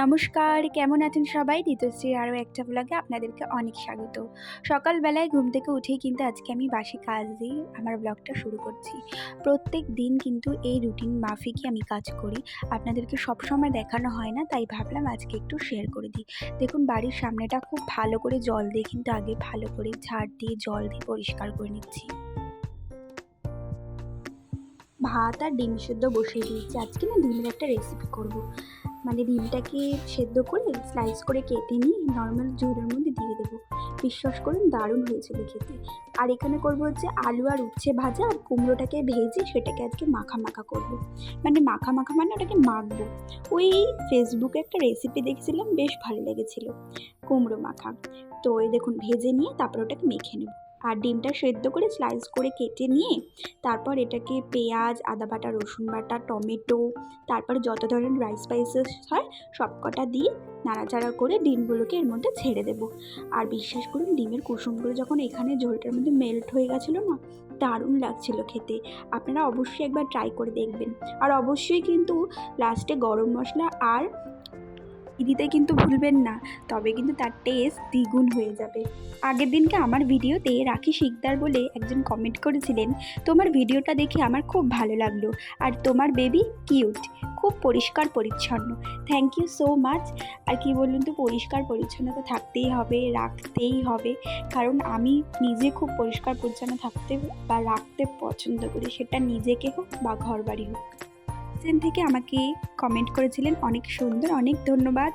নমস্কার, কেমন আছেন সবাই? ঋতুশ্রী আরও একটা ব্লগে আপনাদেরকে অনেক স্বাগত। সকালবেলায় ঘুম থেকে উঠেই কিন্তু আজকে আমি বাসি কাজ দিয়ে আমার ব্লগটা শুরু করছি। প্রত্যেক দিন কিন্তু এই রুটিন মাফিকই আমি কাজ করি। আপনাদেরকে সবসময় দেখানো হয় না, তাই ভাবলাম আজকে একটু শেয়ার করে দিই। দেখুন, বাড়ির সামনেটা খুব ভালো করে জল দিয়ে কিন্তু আগে ভালো করে ঝাড় দিয়ে জল দিয়ে পরিষ্কার করে নিচ্ছি। ভাত আর ডিম সেদ্ধ বসিয়ে দিয়েছি। আজকে না ডিমের একটা রেসিপি করব। মানে ডিমটাকে সেদ্ধ করে স্লাইস করে কেটে নিয়ে নর্মাল ঝোলের মধ্যে দিয়ে দেবো। বিশ্বাস করুন, দারুণ হয়েছিল খেতে। আর এখানে করব হচ্ছে আলু আর উচ্ছে ভাজা আর কুমড়োটাকে ভেজে সেটাকে আজকে মাখা মাখা করব। মানে মাখা মাখা মানে ওটাকে মাখবো। ওই ফেসবুকে একটা রেসিপি দেখছিলাম, বেশ ভালো লেগেছিলো। কুমড়ো মাখা। তো ওই দেখুন, ভেজে নিয়ে তারপর ওটাকে মেখে নেব। আর ডিমটা সেদ্ধ করে স্লাইস করে কেটে নিয়ে তারপর এটাকে পেঁয়াজ, আদা বাটা, রসুন বাটা, টমেটো, তারপরে যত ধরনের রাইস স্পাইসেস হয় সব কটা দিয়ে নাড়াচাড়া করে ডিমগুলোকে এর মধ্যে ছেড়ে দেবো। আর বিশ্বাস করুন, ডিমের কুসুমগুলো যখন এখানে ঝোলটার মধ্যে মেল্ট হয়ে গেছিল না, দারুণ লাগছিল খেতে। আপনারা অবশ্যই একবার ট্রাই করে দেখবেন। আর অবশ্যই কিন্তু লাস্টে গরম মশলা আর দিতে কিন্তু ভুলবেন না, তবে কিন্তু তার টেস্ট দ্বিগুণ হয়ে যাবে। আগের দিনকে আমার ভিডিওতে রাখি শিকদার বলে একজন কমেন্ট করেছিলেন, তোমার ভিডিওটা দেখে আমার খুব ভালো লাগল, আর তোমার বেবি কিউট খুব পরিষ্কার পরিচ্ছন্ন। থ্যাংক ইউ সো মাচ আর কি বলুন তো, পরিষ্কার পরিচ্ছন্নতা থাকতেই হবে, রাখতেই হবে। কারণ আমি নিজে খুব পরিষ্কার পরিচ্ছন্ন থাকতে বা রাখতে পছন্দ করি, সেটা নিজেকে হোক বা ঘর বাড়ি হোক। কিচেন থেকে আমাকে কমেন্ট করেছিলেন। অনেক সুন্দর, অনেক ধন্যবাদ।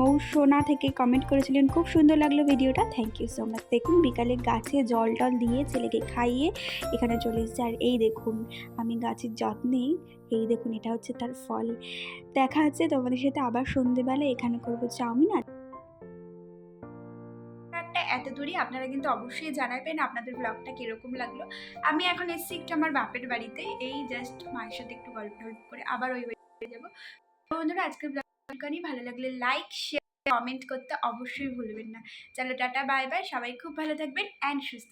মৌ সোনা থেকে কমেন্ট করেছিলেন। খুব সুন্দর লাগল ভিডিওটা। থ্যাংক ইউ সো মাচ দেখুন, বিকালে গাছে জল টল দিয়ে ছেলেকে খাইয়ে এখানে চলে এসেছে। আর এই দেখুন, আমি গাছের যত্নে, এই দেখুন, এটা হচ্ছে তার ফল। দেখা হচ্ছে তোমাদের সাথে আবার সন্ধেবেলা। এখানে করব চাউমিন আর এত দূরই আপনারা কিন্তু অবশ্যই জানাবেন আপনাদের ব্লগটা কীরকম লাগল। আমি এখন এসেছি একটু আমার বাপের বাড়িতে, এই জাস্ট মায়ের সাথে একটু গল্প টল্প করে আবার ওই বাড়িতে যাব। বন্ধুরা, আজকের ব্লগটা নিয়ে ভালো লাগলে লাইক শেয়ার কমেন্ট করতে অবশ্যই ভুলবেন না। চলো টাটা বাই বাই সবাই খুব ভালো থাকবেন অ্যান্ড সুস্থ